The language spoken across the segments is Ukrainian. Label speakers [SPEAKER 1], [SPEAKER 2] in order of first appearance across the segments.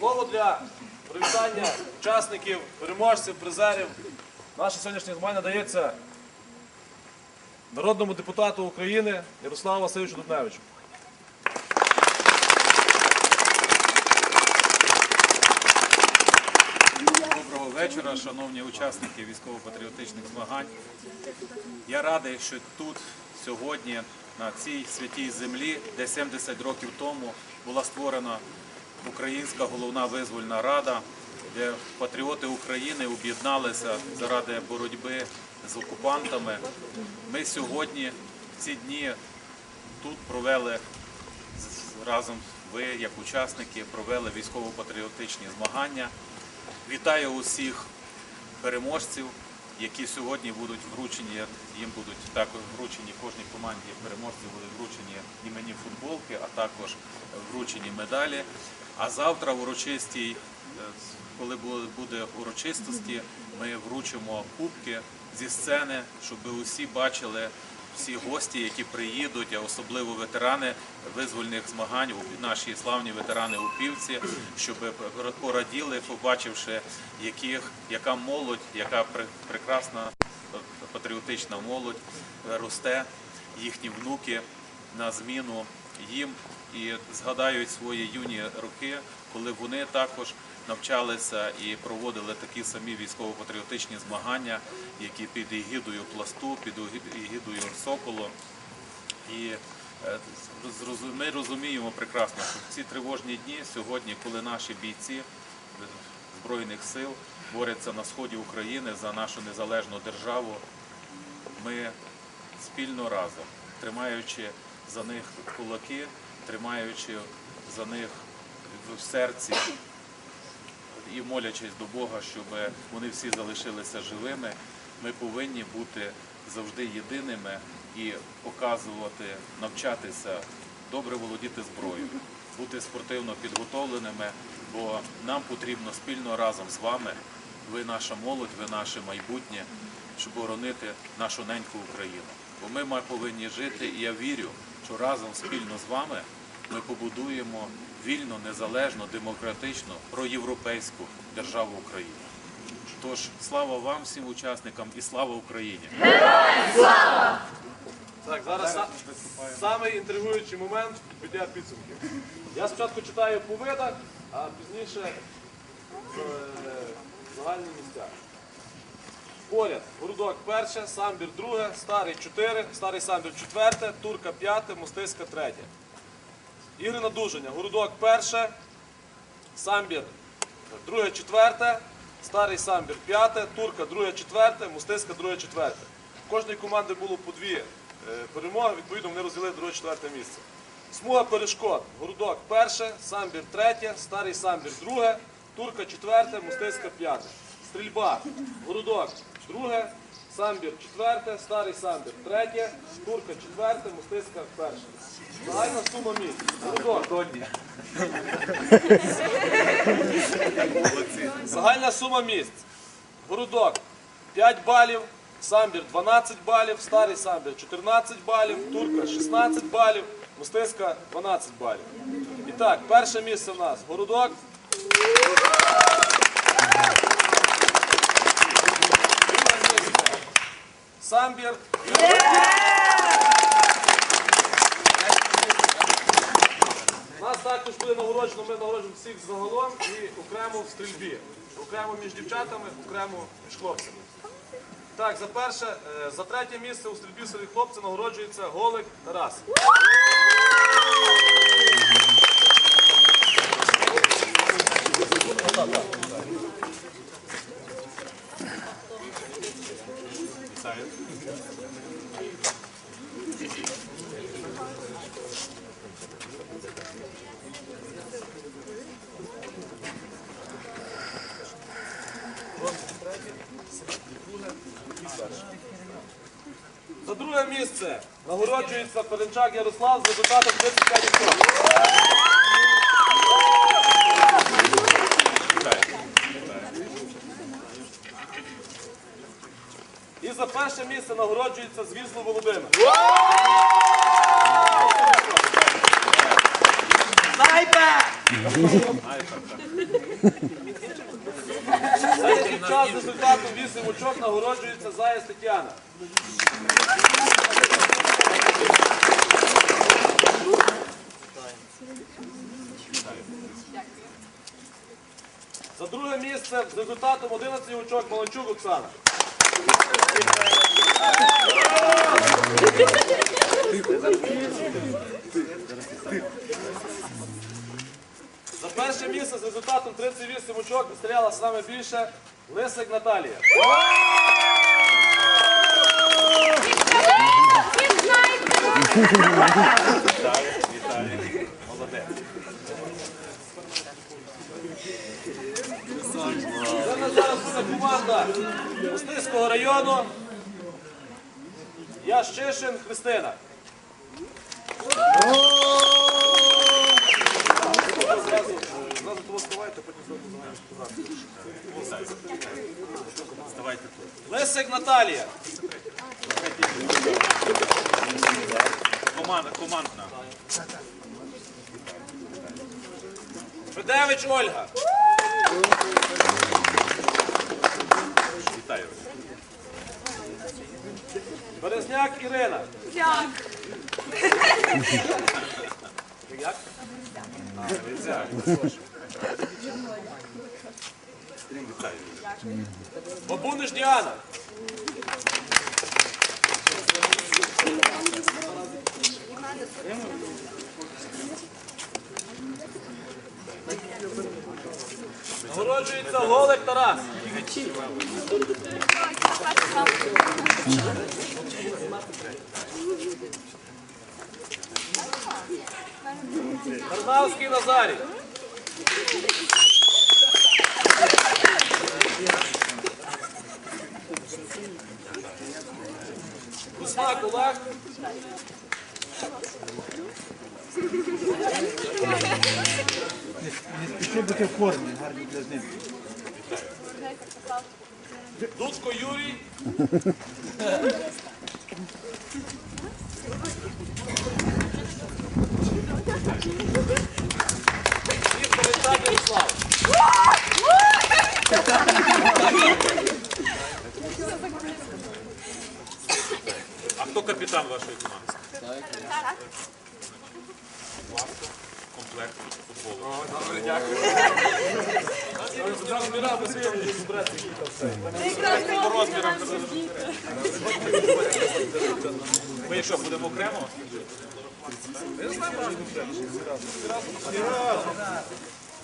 [SPEAKER 1] Слово для привітання учасників, переможців, призерів. Наше сьогоднішнє змагання дається народному депутату України Ярославу Васильовичу Дубневичу.
[SPEAKER 2] Доброго вечора, шановні учасники військово-патріотичних змагань. Я радий, що тут сьогодні, на цій святій землі, де 70 років тому була створена Українська головна визвольна рада, де патріоти України об'єдналися заради боротьби з окупантами. Ми сьогодні в ці дні тут провели разом ви, як учасники, провели військово-патріотичні змагання. Вітаю усіх переможців, які сьогодні будуть вручені. Їм будуть також вручені кожній команді переможців будуть вручені іменні футболки, а також вручені медалі. А завтра в урочистій, е, коли буде урочистості, ми вручимо кубки зі сцени, щоб усі бачили. Всі гості, які приїдуть, а особливо ветерани визвольних змагань, наші славні ветерани Упівці, щоб пораділи, побачивши, яких, яка молодь, яка прекрасна е, патріотична молодь росте, їхні внуки на зміну їм і згадають свої юні роки, коли вони також навчалися і проводили такі самі військово-патріотичні змагання, які під егідою пласту, під егідою Соколу. І е, ми розуміємо прекрасно, що в ці тривожні дні сьогодні, коли наші бійці е, Збройних сил борються на сході України за нашу незалежну державу, ми спільно разом, тримаючи за них кулаки, тримаючи за них в серці і молячись до Бога, щоб вони всі залишилися живими, ми повинні бути завжди єдиними і показувати, навчатися добре володіти зброєю, бути спортивно підготовленими, бо нам потрібно спільно разом з вами, ви наша молодь, ви наше майбутнє, щоб боронити нашу неньку Україну. Бо ми повинні жити, і я вірю, що разом спільно з вами ми побудуємо вільну, незалежну, демократичну, проєвропейську державу України. Тож слава вам, всім учасникам, і слава Україні!
[SPEAKER 1] Так, зараз са- самий інтригуючий момент підбиття підсумків. Я спочатку читаю по видах, а пізніше е, загальні місця. Поряд, Городок перше, самбір друге, старий чотири, старий самбір четверте, турка п'яте, мостиська третє. Ігри надужання. Городок перше, самбір друге, четверте, старий самбір п'яте, турка друге, четверте, мостиська друге, четверте. В кожної команди було по дві е, перемоги, відповідно вони розділили друге, четверте місце. Смуга перешкод. Городок перше, самбір третє, старий самбір друге, турка четверте, мостиська п'яте. Стрільба. Городок друге, самбір. Четверте, старий самбір. Третє, турка. Четверте, мостиська перше. Загальна сума місць. Городок. Загальна сума місць. Городок 5 балів, самбір. 12 балів, старий самбір. 14 балів, турка. 16 балів, мостиська 12 балів. І так, перше місце в нас. Городок. Друге місце. Самбір. Нас також буде нагороджено, ми нагороджуємо всіх загалом і окремо в стрільбі. Окремо між дівчатами, окремо між хлопцями. Так, за перше, е, за третє місце у стрільбі серед хлопців нагороджується Голик Тарас. За друге місце нагороджується Пеленчак Ярослав з результатом 35 років. І за перше місце нагороджується Звізло Володимир. Третій час з результатом 8 очок нагороджується Заяць Тетяна. За друге місце з результатом 11 очок Маланчук Оксана. За перше місце з результатом 38 очок стріляла саме більше Лисик Наталія.
[SPEAKER 2] Віталій, молодець.
[SPEAKER 1] Це в нас зараз буде команда Мостиського району. Ящишин Христина. Зразу, зразу того ставайте, потім зразу
[SPEAKER 2] Ставайте тут.
[SPEAKER 1] Лисик Наталія.
[SPEAKER 2] Команда, командна.
[SPEAKER 1] Федевич Ольга.
[SPEAKER 2] Вітаю.
[SPEAKER 1] Березняк Ірина.
[SPEAKER 3] Як?
[SPEAKER 1] Як? Бабуниш Діана. Нагороджується Голик Тарас. Тарнавський Назарій. Кузьмак Олег.
[SPEAKER 4] Ще бути в формі, гарні для них.
[SPEAKER 1] Дудко Юрій. І Перестань Ярослав.
[SPEAKER 2] А хто капітан вашої команди? Комплект футболу.
[SPEAKER 1] Збирати.
[SPEAKER 2] По. Ми що, будемо окремо?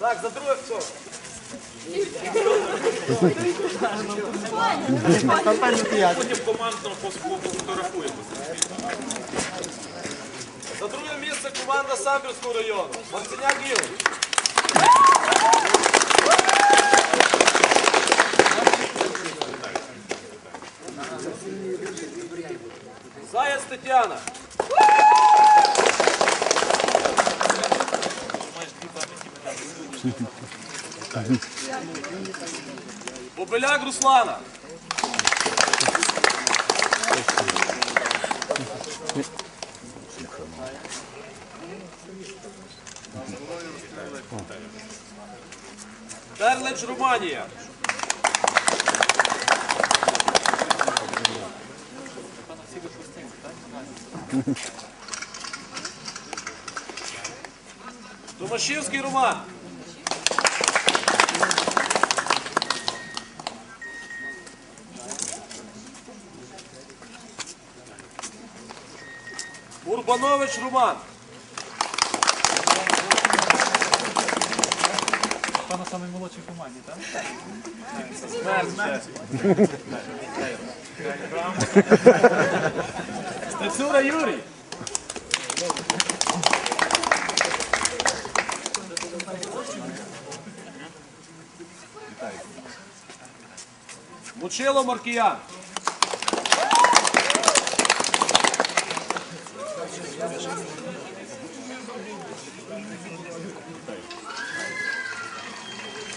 [SPEAKER 1] Так, за друге все.
[SPEAKER 2] Потім командно пофотографуємо.
[SPEAKER 1] За друге місце команда Самбірського району. Марциняк Ігор. Заяць Тетяна. Бобеляк Руслана. Терлич Романія. Томашівський Роман. Урбанович Роман.
[SPEAKER 4] Пана самий молодший в команді, так?
[SPEAKER 1] Стецюра Юрій. Мучило Маркіян.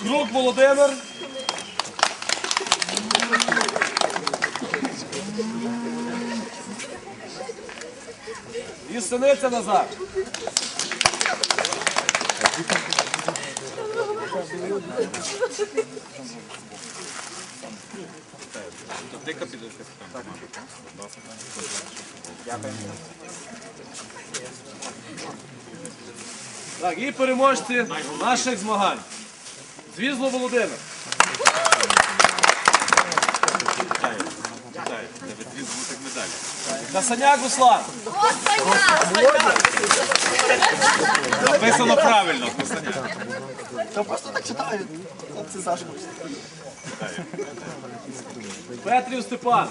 [SPEAKER 1] Крук Володимир. І синиця
[SPEAKER 2] команди.
[SPEAKER 1] Так, і переможці наших змагань. Звізло Володимир. Касаняк Руслан.
[SPEAKER 2] Написано правильно, Костаня.
[SPEAKER 3] Та просто так читаю. Це Сашко.
[SPEAKER 1] Петрів Степан.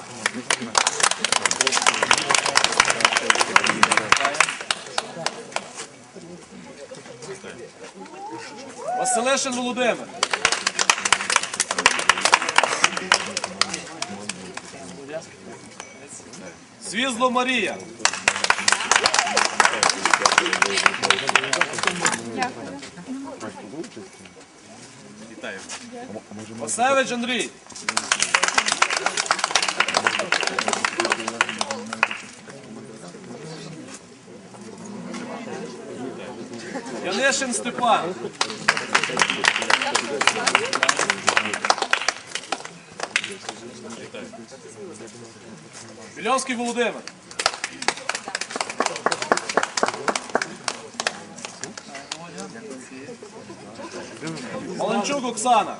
[SPEAKER 1] Василишин Володимир. Свізло Марія. Васевич Андрій. Янишин Степан. Вільовський Володимир. Маленчук Оксана.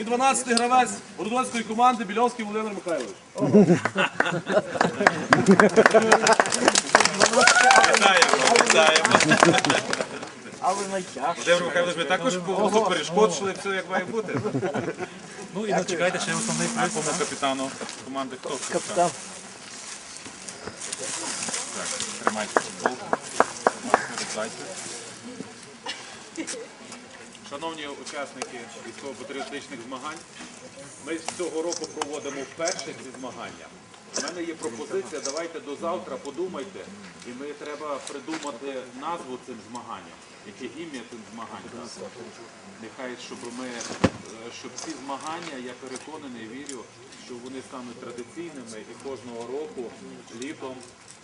[SPEAKER 1] І 12-й гравець Городоцької команди Більовський Володимир Михайлович.
[SPEAKER 2] Вітаємо, вітаємо.
[SPEAKER 3] А ви.
[SPEAKER 2] Володимир Михайлович, ми також по вузу все як має бути.
[SPEAKER 4] Ну і чекайте, ще основний приз.
[SPEAKER 2] кому капітану команди хто?
[SPEAKER 3] Капітан.
[SPEAKER 2] Так, тримайте футболку. Вітайте. Шановні учасники військово-патріотичних змагань, ми цього року проводимо вперше ці змагання. У мене є пропозиція, давайте до завтра подумайте, і ми треба придумати назву цим змаганням, яке ім'я цим змаганням. Нехай, щоб ми, е, щоб ці змагання, я переконаний, вірю, що вони стануть традиційними і кожного року літом,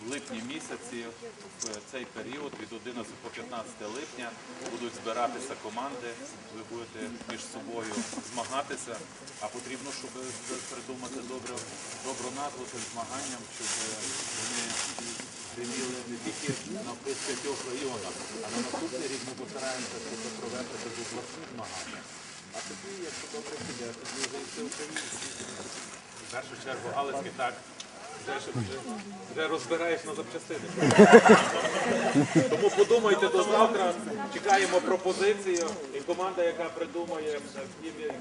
[SPEAKER 2] в липні місяці, в цей період від 11 по 15 липня будуть збиратися команди, ви будете між собою змагатися, а потрібно, щоб придумати добре, добру назву цим змаганням, щоб вони приміли не тільки на п'ятьох районах, а на наступний рік ми постараємося це провести без обласні змагання. А тоді, якщо добре піде, тоді вже і все українські. В першу чергу але так. Вже, розбираєш на запчастини. Тому подумайте до завтра, чекаємо пропозицію, і команда, яка придумає ім'я е,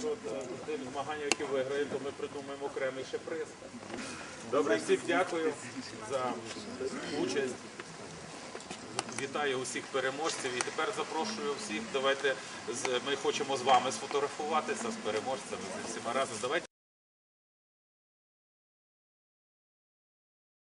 [SPEAKER 2] тим змагання, які виграє, то ми придумаємо окремий ще приз. Добре, всім дякую за участь. Вітаю усіх переможців і тепер запрошую всіх. Давайте ми хочемо з вами сфотографуватися з переможцями з всіма разом.